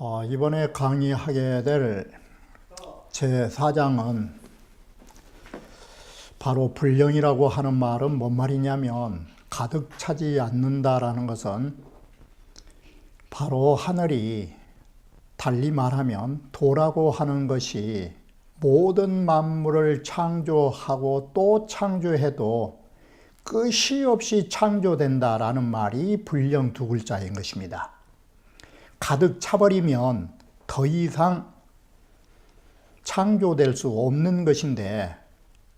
어, 이번에 강의하게 될 제4장은 바로 불령이라고 하는 말은 뭔 말이냐면 가득 차지 않는다라는 것은 바로 하늘이 달리 말하면 도라고 하는 것이 모든 만물을 창조하고 또 창조해도 끝이 없이 창조된다라는 말이 불령 두 글자인 것입니다. 가득 차버리면 더 이상 창조될 수 없는 것인데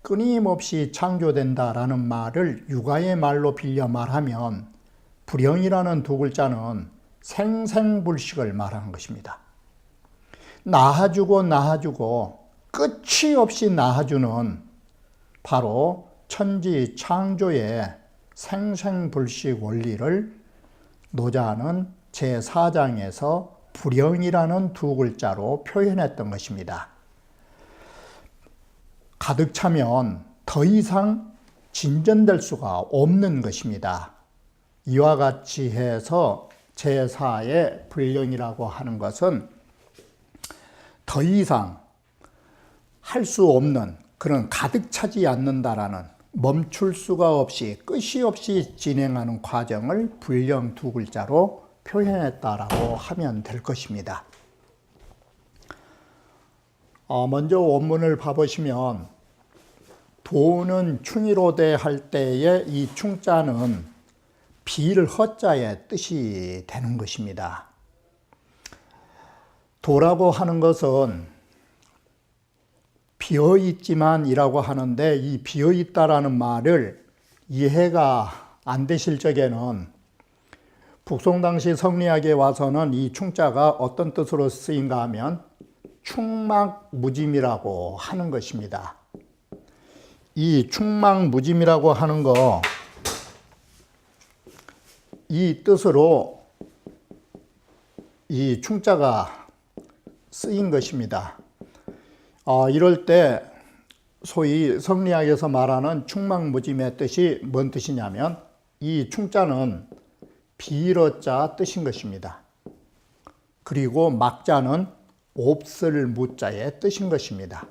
끊임없이 창조된다라는 말을 육아의 말로 빌려 말하면 불영이라는 두 글자는 생생불식을 말하는 것입니다. 낳아주고 낳아주고 끝이 없이 낳아주는 바로 천지 창조의 생생불식 원리를 노자는 제4장에서 불영이라는 두 글자로 표현했던 것입니다. 가득 차면 더 이상 진전될 수가 없는 것입니다. 이와 같이 해서 제4의 불령이라고 하는 것은 더 이상 할 수 없는 그런 가득 차지 않는다라는 멈출 수가 없이 끝이 없이 진행하는 과정을 불령 두 글자로 표현했다라고 하면 될 것입니다. 어, 먼저 원문을 봐보시면 도는 충이로대 할 때의 이 충자는 비를 허자의 뜻이 되는 것입니다. 도라고 하는 것은 비어 있지만이라고 하는데 이 비어 있다라는 말을 이해가 안 되실 적에는 북송 당시 성리학에 와서는 이 충자가 어떤 뜻으로 쓰인가 하면 충막무짐이라고 하는 것입니다. 이 충막무짐이라고 하는 거, 이 뜻으로 이 충자가 쓰인 것입니다. 어, 이럴 때 소위 성리학에서 말하는 충막무짐의 뜻이 뭔 뜻이냐면 이 충자는 비러자 뜻인 것입니다. 그리고 막자는 옵슬 무자의 뜻인 것입니다.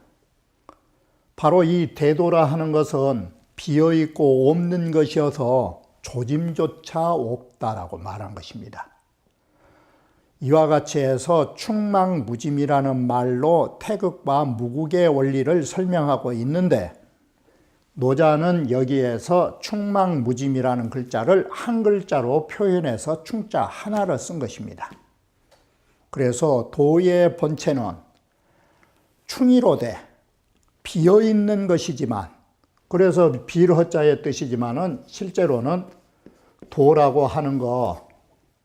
바로 이 대도라 하는 것은 비어 있고 없는 것이어서 조짐조차 없다라고 말한 것입니다. 이와 같이 해서 충망무짐이라는 말로 태극과 무국의 원리를 설명하고 있는데 노자는 여기에서 충망무짐이라는 글자를 한 글자로 표현해서 충자 하나를 쓴 것입니다. 그래서 도의 본체는 충이로되 비어 있는 것이지만 그래서 비르허자의 뜻이지만은 실제로는 도라고 하는 거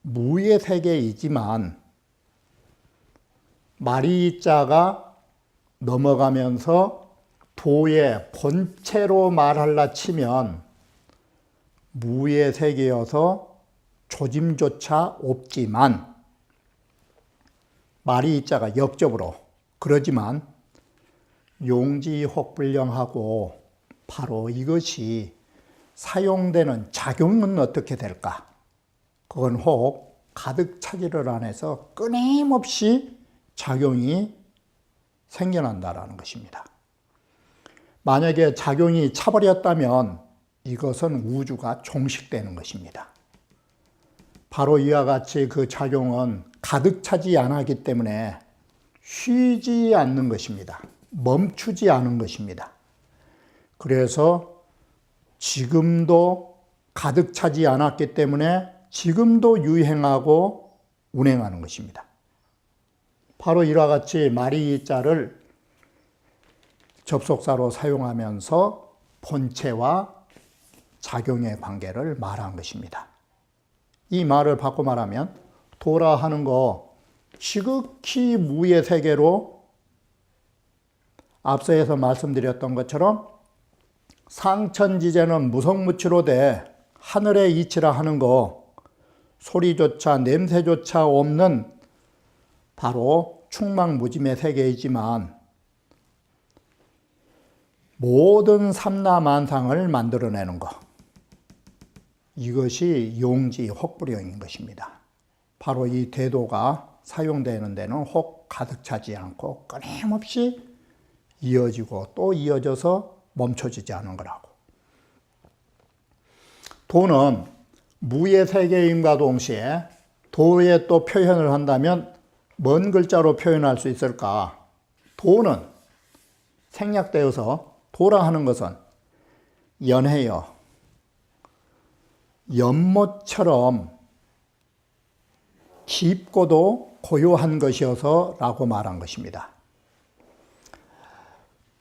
무의 세계이지만 마리 자가 넘어가면서 도의 본체로 말할라 치면 무의 세계여서 조짐조차 없지만 말이 있자가 역접으로 그러지만 용지 혹불령하고 바로 이것이 사용되는 작용은 어떻게 될까? 그건 혹 가득 차기를 안해서 끊임없이 작용이 생겨난다라는 것입니다. 만약에 작용이 차버렸다면 이것은 우주가 종식되는 것입니다. 바로 이와 같이 그 작용은 가득 차지 않았기 때문에 쉬지 않는 것입니다. 멈추지 않은 것입니다. 그래서 지금도 가득 차지 않았기 때문에 지금도 유행하고 운행하는 것입니다. 바로 이와 같이 마리 자를 접속사로 사용하면서 본체와 작용의 관계를 말한 것입니다. 이 말을 바꿔 말하면 도라 하는 거 지극히 무의 세계로 앞서에서 말씀드렸던 것처럼 상천지제는 무성무치로 돼 하늘에 이치라 하는 거 소리조차 냄새조차 없는 바로 충망무짐의 세계이지만 모든 삼라만상을 만들어내는 것 이것이 용지 혹부령인 것입니다. 바로 이 대도가 사용되는 데는 혹 가득 차지 않고 끊임없이 이어지고 또 이어져서 멈춰지지 않은 거라고. 도는 무의 세계임과 동시에 도에 또 표현을 한다면 먼 글자로 표현할 수 있을까? 도는 생략되어서 도라 하는 것은 연해요. 연못처럼 깊고도 고요한 것이어서 라고 말한 것입니다.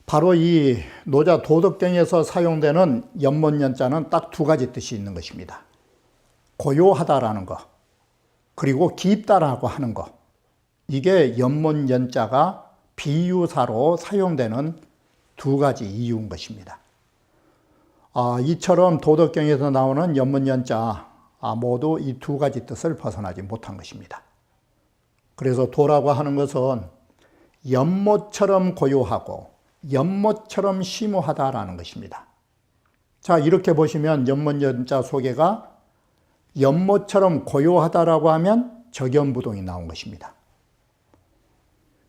바로 이 노자 도덕경에서 사용되는 연못연자는 딱 두 가지 뜻이 있는 것입니다. 고요하다라는 것, 그리고 깊다라고 하는 것. 이게 연못연자가 비유사로 사용되는 두 가지 이유인 것입니다. 아, 이처럼 도덕경에서 나오는 연문연자 아, 모두 이 두 가지 뜻을 벗어나지 못한 것입니다. 그래서 도라고 하는 것은 연못처럼 고요하고 연못처럼 심오하다라는 것입니다. 자, 이렇게 보시면 연못연자 소개가 연못처럼 고요하다라고 하면 적연부동이 나온 것입니다.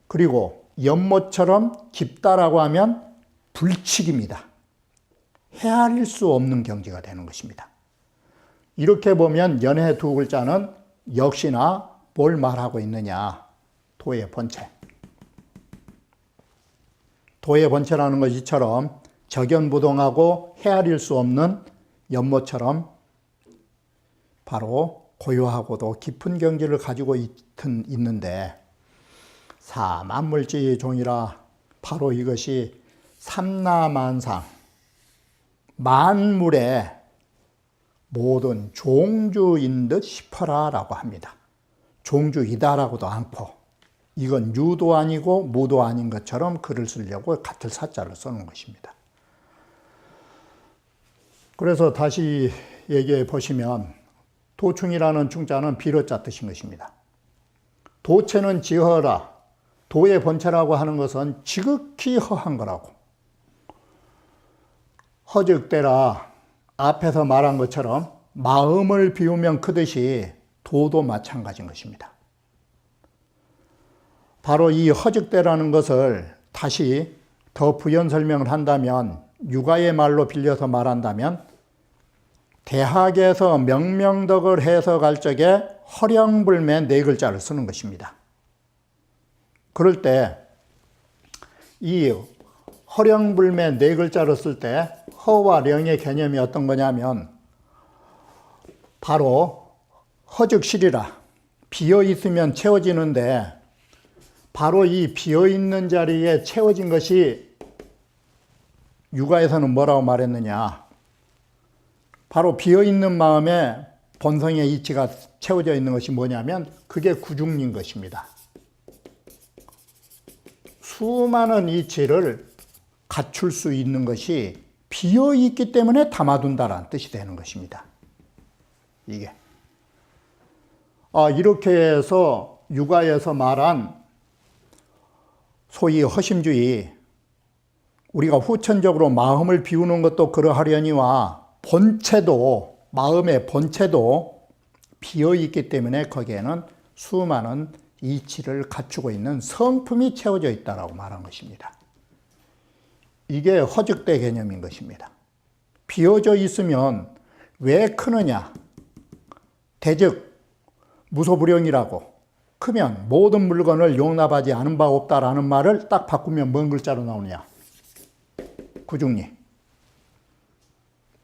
그리고 연못처럼 깊다라고 하면 불칙입니다. 헤아릴 수 없는 경지가 되는 것입니다. 이렇게 보면 연해 두 글자는 역시나 뭘 말하고 있느냐? 도의 본체. 도의 본체라는 것 이처럼 적연부동하고 헤아릴 수 없는 연못처럼 바로 고요하고도 깊은 경지를 가지고 있는데 사만물지 종이라 바로 이것이 삼라만상 만물의 모든 종주인 듯 싶어라라고 합니다. 종주이다라고도 않고 이건 유도 아니고 무도 아닌 것처럼 글을 쓰려고 같은 사자를 쓰는 것입니다. 그래서 다시 얘기해 보시면 도충이라는 충자는 비로자 뜻인 것입니다. 도체는 지허라. 도의 본체라고 하는 것은 지극히 허한 거라고. 허즉대라 앞에서 말한 것처럼 마음을 비우면 크듯이 도도 마찬가지인 것입니다. 바로 이 허즉대라는 것을 다시 더 부연 설명을 한다면 육아의 말로 빌려서 말한다면 대학에서 명명덕을 해석할 적에 허령불매 네 글자를 쓰는 것입니다. 그럴 때 이 허령불매 네 글자를 쓸때 허와 령의 개념이 어떤 거냐면 바로 허즉실이라 비어 있으면 채워지는데 바로 이 비어 있는 자리에 채워진 것이 육아에서는 뭐라고 말했느냐? 바로 비어 있는 마음에 본성의 이치가 채워져 있는 것이 뭐냐면 그게 구중인 것입니다. 수많은 이치를 갖출 수 있는 것이 비어 있기 때문에 담아둔다라는 뜻이 되는 것입니다. 이게. 아, 이렇게 해서 육아에서 말한 소위 허심주의, 우리가 후천적으로 마음을 비우는 것도 그러하려니와 본체도, 마음의 본체도 비어 있기 때문에 거기에는 수많은 이치를 갖추고 있는 성품이 채워져 있다라고 말한 것입니다. 이게 허즉대 개념인 것입니다. 비어져 있으면 왜 크느냐? 대즉 무소불용이라고 크면 모든 물건을 용납하지 않은 바 없다라는 말을 딱 바꾸면 뭔 글자로 나오느냐? 구중리.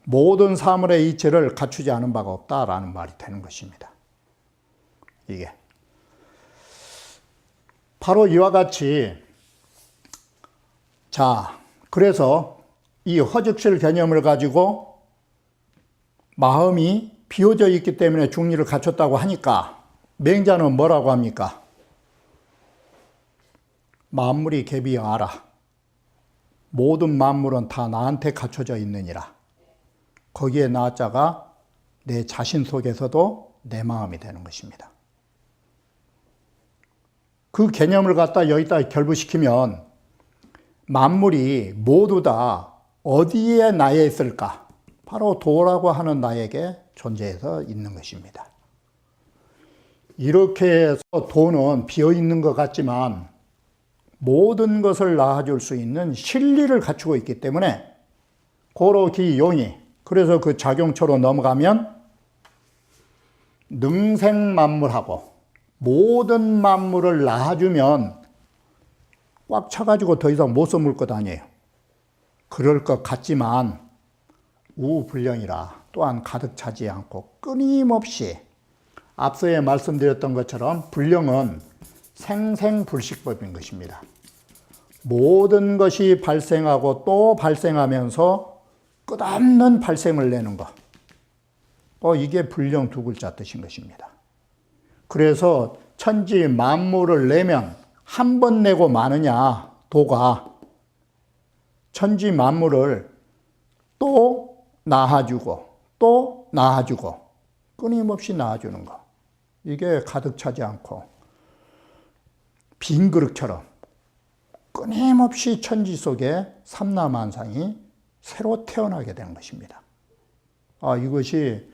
모든 사물의 이체를 갖추지 않은 바가 없다라는 말이 되는 것입니다. 이게. 바로 이와 같이 자, 그래서 이 허즉실 개념을 가지고 마음이 비워져 있기 때문에 중리를 갖췄다고 하니까 맹자는 뭐라고 합니까? 만물이 개비하라. 모든 만물은 다 나한테 갖춰져 있느니라. 거기에 나자가 내 자신 속에서도 내 마음이 되는 것입니다. 그 개념을 갖다 여기다 결부시키면 만물이 모두 다 어디에 나에 있을까? 바로 도라고 하는 나에게 존재해서 있는 것입니다. 이렇게 해서 도는 비어 있는 것 같지만 모든 것을 낳아줄 수 있는 실리를 갖추고 있기 때문에 고로기 용이 그래서 그 작용초로 넘어가면 능생만물하고 모든 만물을 낳아주면 꽉 차가지고 더 이상 못 써물 것 아니에요. 그럴 것 같지만 우불령이라 또한 가득 차지 않고 끊임없이 앞서에 말씀드렸던 것처럼 불령은 생생불식법인 것입니다. 모든 것이 발생하고 또 발생하면서 끝없는 발생을 내는 것. 어, 이게 불령 두 글자 뜻인 것입니다. 그래서 천지 만물을 내면 한 번 내고 마느냐, 도가. 천지 만물을 또 낳아주고, 또 낳아주고, 끊임없이 낳아주는 것. 이게 가득 차지 않고, 빈 그릇처럼 끊임없이 천지 속에 삼라만상이 새로 태어나게 되는 것입니다. 아, 이것이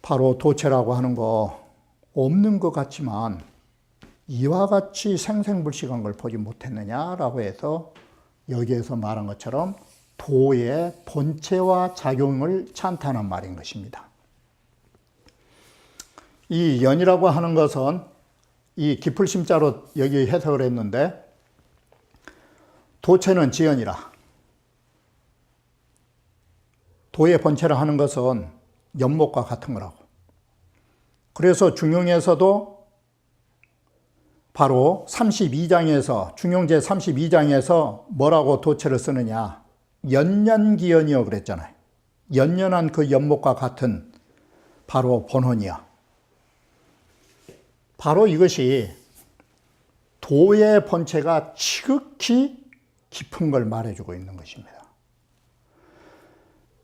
바로 도체라고 하는 거 없는 것 같지만 이와 같이 생생불식한 걸 보지 못했느냐라고 해서 여기에서 말한 것처럼 도의 본체와 작용을 찬탄한 말인 것입니다. 이 연이라고 하는 것은 이 기풀심자로 여기 해석을 했는데 도체는 지연이라 도의 본체를 하는 것은 연못과 같은 거라고. 그래서 중용에서도 바로 32장에서 중용제 32장에서 뭐라고 도체를 쓰느냐 연년기연이여 그랬잖아요. 연년한 그 연못과 같은 바로 본원이야. 바로 이것이 도의 본체가 지극히 깊은 걸 말해주고 있는 것입니다.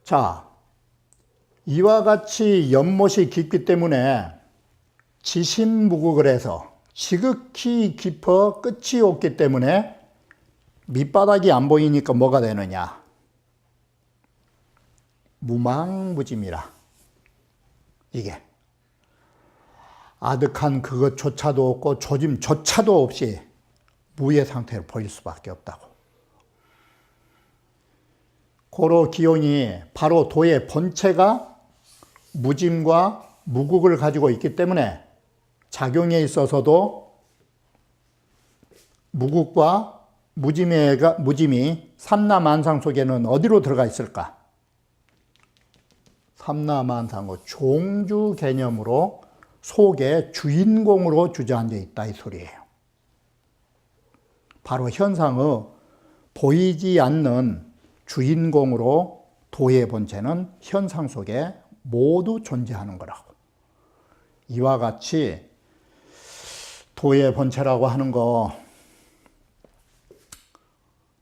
자, 이와 같이 연못이 깊기 때문에 지신무국을 해서 지극히 깊어 끝이 없기 때문에 밑바닥이 안 보이니까 뭐가 되느냐? 무망무짐이라. 이게. 아득한 그것조차도 없고 조짐조차도 없이 무의 상태로 보일 수밖에 없다고. 고로 기용이 바로 도의 본체가 무짐과 무국을 가지고 있기 때문에 작용에 있어서도 무국과 무짐의가, 무짐이 삼라만상 속에는 어디로 들어가 있을까? 삼라만상의 종주 개념으로 속에 주인공으로 주저앉아 있다 이 소리예요. 바로 현상의 보이지 않는 주인공으로 도의 본체는 현상 속에 모두 존재하는 거라고. 이와 같이 도의 본체라고 하는 거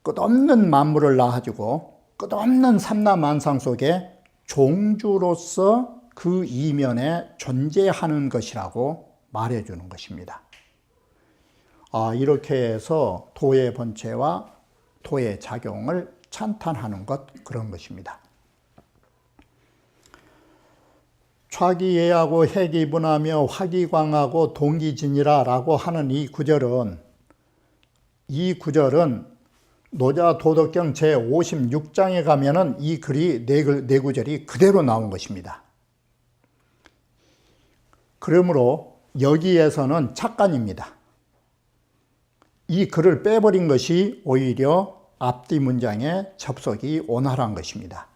끝없는 만물을 낳아주고 끝없는 삼라만상 속에 종주로서 그 이면에 존재하는 것이라고 말해주는 것입니다. 아, 이렇게 해서 도의 본체와 도의 작용을 찬탄하는 것 그런 것입니다. 차기예하고 해기분하며 화기광하고 동기진이라라고 하는 이 구절은 이 구절은 노자 도덕경 제 56장에 가면은 이 글이 네, 네 구절이 그대로 나온 것입니다. 그러므로 여기에서는 착간입니다. 이 글을 빼버린 것이 오히려 앞뒤 문장에 접속이 원활한 것입니다.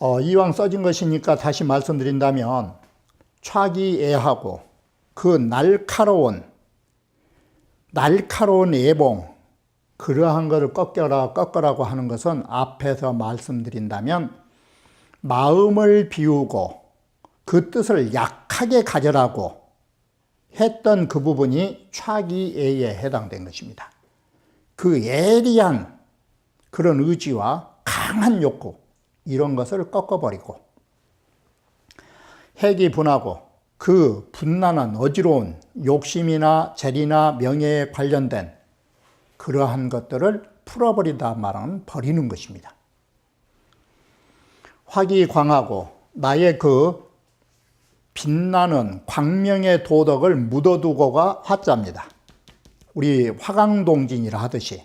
어, 이왕 써진 것이니까 다시 말씀드린다면 차기애하고 그 날카로운 날카로운 애봉 그러한 것을 꺾여라 꺾으라고 하는 것은 앞에서 말씀드린다면 마음을 비우고 그 뜻을 약하게 가져라고 했던 그 부분이 차기애에 해당된 것입니다. 그 예리한 그런 의지와 강한 욕구 이런 것을 꺾어버리고 핵이 분하고 그 분란한 어지러운 욕심이나 재리나 명예에 관련된 그러한 것들을 풀어버리다 말은 버리는 것입니다. 화기광하고 나의 그 빛나는 광명의 도덕을 묻어두고가 화자입니다. 우리 화강동진이라 하듯이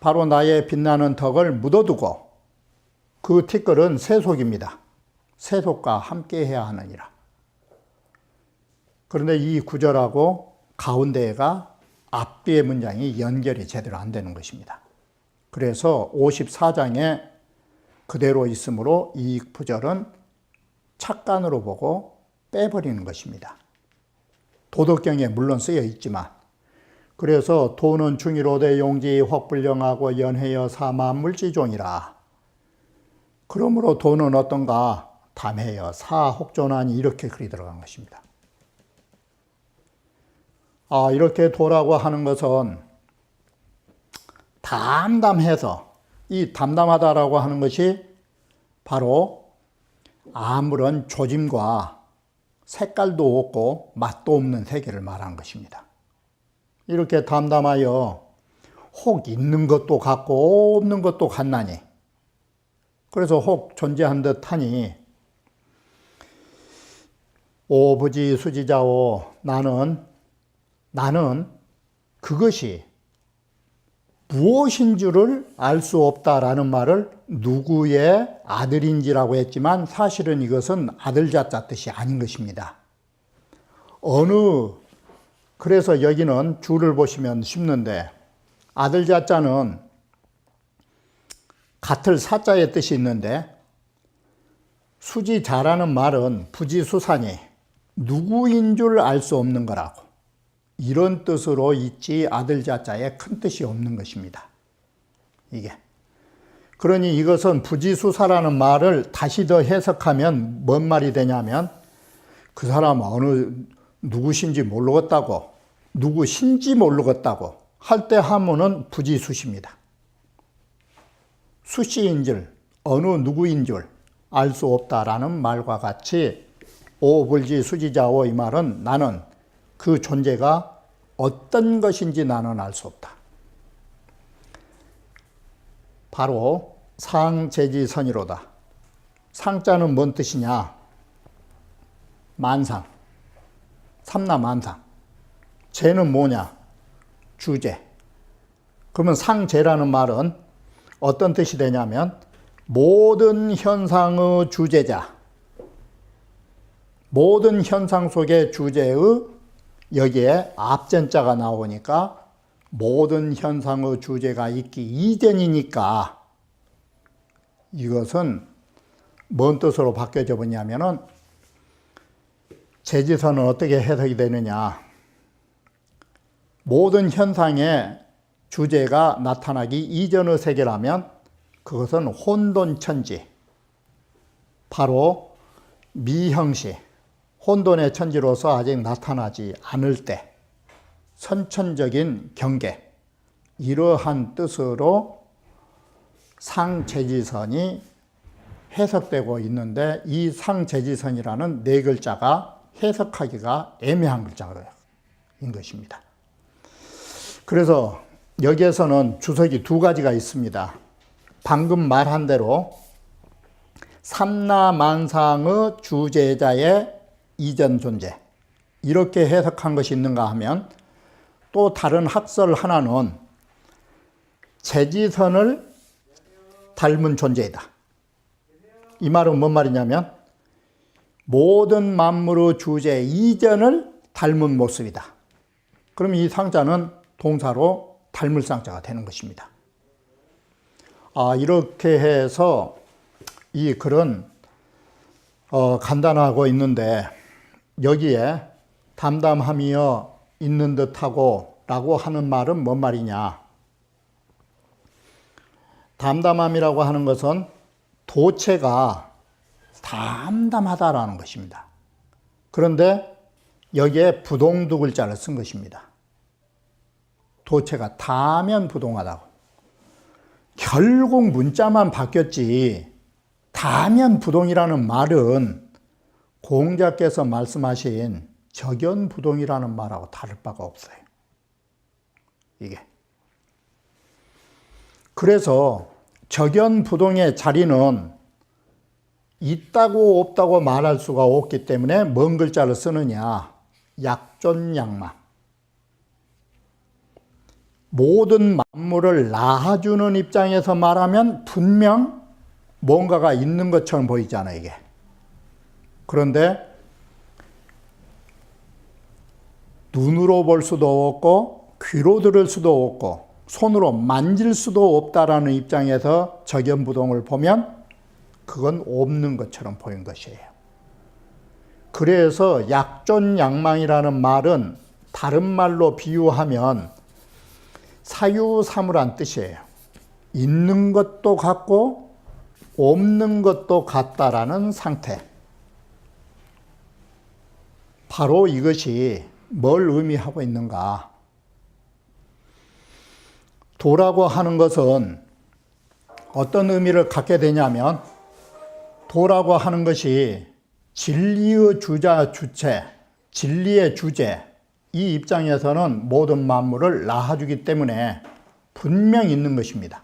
바로 나의 빛나는 덕을 묻어두고 그 티끌은 세속입니다. 세속과 함께 해야 하느니라. 그런데 이 구절하고 가운데가 앞뒤의 문장이 연결이 제대로 안 되는 것입니다. 그래서 54장에 그대로 있으므로 이 구절은 착간으로 보고 빼버리는 것입니다. 도덕경에 물론 쓰여 있지만 그래서 도는 중이로되 용지 혹불령하고 연해여 사마 물지종이라. 그러므로 도는 어떤가? 담해여 사혹존하니 이렇게 글이 들어간 것입니다. 아, 이렇게 도라고 하는 것은 담담해서 이 담담하다라고 하는 것이 바로 아무런 조짐과 색깔도 없고 맛도 없는 세계를 말한 것입니다. 이렇게 담담하여 혹 있는 것도 같고 없는 것도 같나니 그래서 혹 존재한 듯 하니 오부지 수지자오 나는 나는 그것이 무엇인 줄을 알 수 없다라는 말을 누구의 아들인지라고 했지만 사실은 이것은 아들자자 뜻이 아닌 것입니다. 어느 그래서 여기는 줄을 보시면 쉽는데 아들자자는 같을 사자의 뜻이 있는데 수지자라는 말은 부지수산이 누구인 줄 알 수 없는 거라고 이런 뜻으로 있지 아들 자자에 큰 뜻이 없는 것입니다. 이게 그러니 이것은 부지수사라는 말을 다시 더 해석하면 뭔 말이 되냐면 그 사람 어느 누구신지 모르겠다고 누구신지 모르겠다고 할 때 하면은 부지수십니다. 수시인 줄 어느 누구인 줄 알 수 없다라는 말과 같이 오불지 수지자오 이 말은 나는 그 존재가 어떤 것인지 나는 알 수 없다. 바로 상재지선이로다. 상자는 뭔 뜻이냐? 만상. 삼라만상. 재는 뭐냐? 주제. 그러면 상재라는 말은 어떤 뜻이 되냐면 모든 현상의 주제자. 모든 현상 속의 주제의 여기에 앞전자가 나오니까 모든 현상의 주제가 있기 이전이니까 이것은 뭔 뜻으로 바뀌어져 버냐면은 제지선은 어떻게 해석이 되느냐. 모든 현상의 주제가 나타나기 이전의 세계라면 그것은 혼돈천지, 바로 미형시, 혼돈의 천지로서 아직 나타나지 않을 때 선천적인 경계 이러한 뜻으로 상재지선이 해석되고 있는데 이 상재지선이라는 네 글자가 해석하기가 애매한 글자인 것입니다. 그래서 여기에서는 주석이 두 가지가 있습니다. 방금 말한 대로 삼라만상의 주제자의 이전 존재 이렇게 해석한 것이 있는가 하면 또 다른 학설 하나는 재지선을 닮은 존재이다. 이 말은 뭔 말이냐면 모든 만물의 주제 이전을 닮은 모습이다. 그럼 이 상자는 동사로 닮을 상자가 되는 것입니다. 아, 이렇게 해서 이 글은 어, 간단하고 있는데 여기에 담담함이여 있는 듯하고 라고 하는 말은 뭔 말이냐? 담담함이라고 하는 것은 도체가 담담하다라는 것입니다. 그런데 여기에 부동 두 글자를 쓴 것입니다. 도체가 다면 부동하다고. 결국 문자만 바뀌었지. 다면 부동이라는 말은 공자께서 말씀하신 적연 부동이라는 말하고 다를 바가 없어요. 이게. 그래서 적연 부동의 자리는 있다고 없다고 말할 수가 없기 때문에 먼 글자를 쓰느냐? 약존양망. 모든 만물을 낳아주는 입장에서 말하면 분명 뭔가가 있는 것처럼 보이잖아요, 이게. 그런데 눈으로 볼 수도 없고 귀로 들을 수도 없고 손으로 만질 수도 없다라는 입장에서 적연부동을 보면 그건 없는 것처럼 보인 것이에요. 그래서 약존 양망이라는 말은 다른 말로 비유하면 사유사물한 뜻이에요. 있는 것도 같고 없는 것도 같다라는 상태. 바로 이것이 뭘 의미하고 있는가? 도라고 하는 것은 어떤 의미를 갖게 되냐면 도라고 하는 것이 진리의 주자 주체, 진리의 주제, 이 입장에서는 모든 만물을 낳아주기 때문에 분명 있는 것입니다.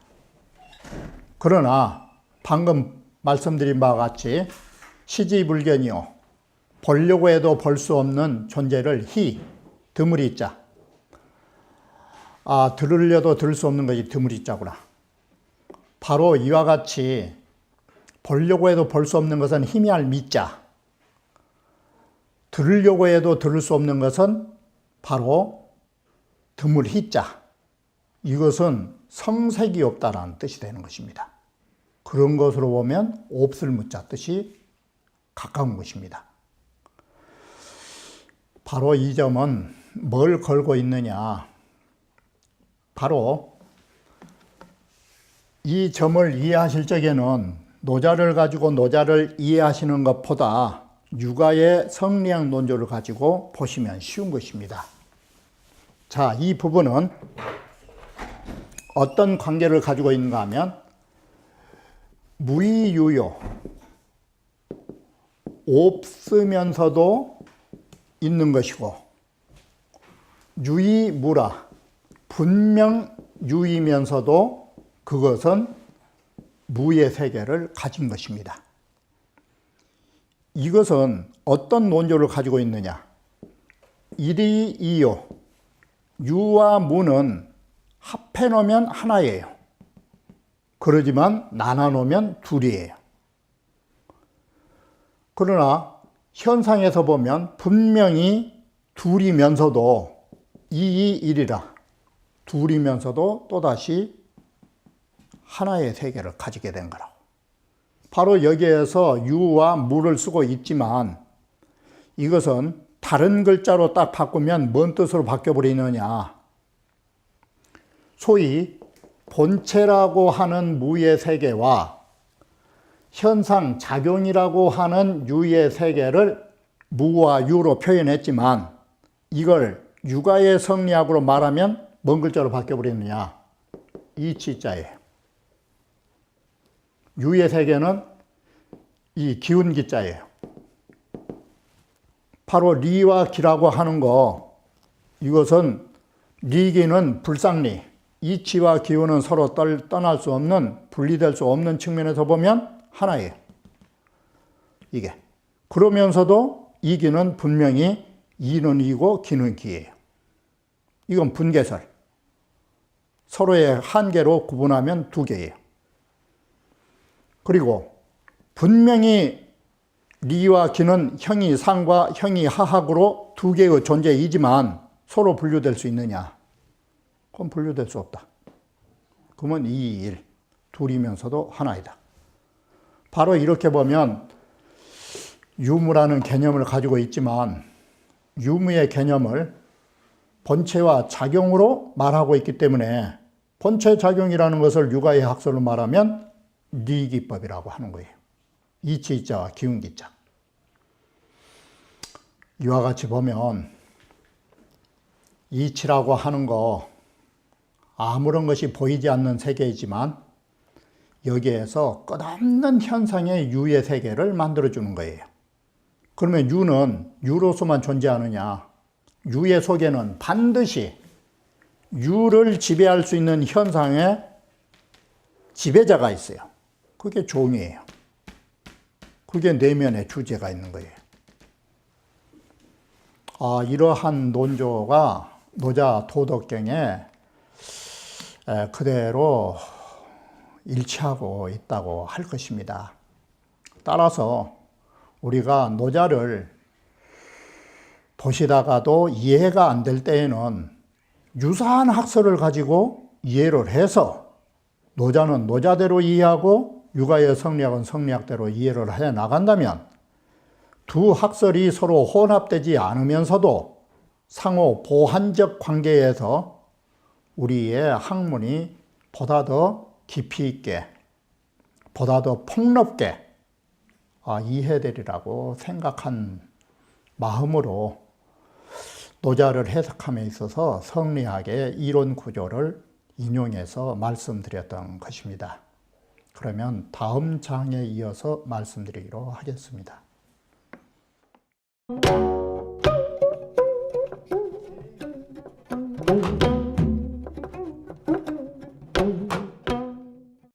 그러나 방금 말씀드린 바와 같이 시지불견이요. 보려고 해도 볼 수 없는 존재를 희, 드물이 자. 아, 들으려도 들을 수 없는 것이 드물이 자구나. 바로 이와 같이 보려고 해도 볼 수 없는 것은 희미할 미자. 들으려고 해도 들을 수 없는 것은 바로 드물 희자. 이것은 성색이 없다라는 뜻이 되는 것입니다. 그런 것으로 보면 없을 무자 뜻이 가까운 것입니다. 바로 이 점은 뭘 걸고 있느냐? 바로 이 점을 이해하실 적에는 노자를 가지고 노자를 이해하시는 것보다 육아의 성리학 논조를 가지고 보시면 쉬운 것입니다. 자, 이 부분은 어떤 관계를 가지고 있는가 하면 무의유효 없으면서도 있는 것이고 유의무라 분명 유이면서도 그것은 무의 세계를 가진 것입니다. 이것은 어떤 논조를 가지고 있느냐? 일이 이요. 유와 무는 합해 놓으면 하나예요. 그러지만 나눠 놓으면 둘이에요. 그러나 현상에서 보면 분명히 둘이면서도 이이 일이라 둘이면서도 또다시 하나의 세계를 가지게 된 거라고. 바로 여기에서 유와 무를 쓰고 있지만 이것은 다른 글자로 딱 바꾸면 뭔 뜻으로 바뀌어버리느냐. 소위 본체라고 하는 무의 세계와 현상 작용이라고 하는 유의 세계를 무와 유로 표현했지만 이걸 육아의 성리학으로 말하면 뭔 글자로 바뀌어버리느냐. 이치자예요. 유의 세계는 이 기운 기자예요. 바로 리와 기라고 하는 거 이것은 리기는 불상리, 이치와 기운은 서로 떠날 수 없는 분리될 수 없는 측면에서 보면 하나예요. 이게 그러면서도 이기는 분명히 이는 이고 기는 기예요. 이건 분계설. 서로의 한계로 구분하면 두 개예요. 그리고 분명히 리와 기는 형이 상과 형이 하학으로 두 개의 존재이지만 서로 분류될 수 있느냐? 그건 분류될 수 없다. 그러면 이 일, 둘이면서도 하나이다. 바로 이렇게 보면 유무라는 개념을 가지고 있지만 유무의 개념을 본체와 작용으로 말하고 있기 때문에 본체 작용이라는 것을 육아의 학설로 말하면 리기법이라고 하는 거예요. 이치자와 기운기자. 이와 같이 보면 이치라고 하는 거 아무런 것이 보이지 않는 세계이지만 여기에서 끝없는 현상의 유의 세계를 만들어주는 거예요. 그러면 유는 유로서만 존재하느냐? 유의 속에는 반드시 유를 지배할 수 있는 현상의 지배자가 있어요. 그게 종이에요. 그게 내면에 주제가 있는 거예요. 아, 이러한 논조가 노자 도덕경에 에, 그대로 일치하고 있다고 할 것입니다. 따라서 우리가 노자를 보시다가도 이해가 안 될 때에는 유사한 학설을 가지고 이해를 해서 노자는 노자대로 이해하고 유가의 성리학은 성리학대로 이해를 해 나간다면 두 학설이 서로 혼합되지 않으면서도 상호 보완적 관계에서 우리의 학문이 보다 더 깊이 있게, 보다 더 폭넓게 아, 이해되리라고 생각한 마음으로 노자를 해석함에 있어서 성리학의 이론 구조를 인용해서 말씀드렸던 것입니다. 그러면 다음 장에 이어서 말씀드리기로 하겠습니다.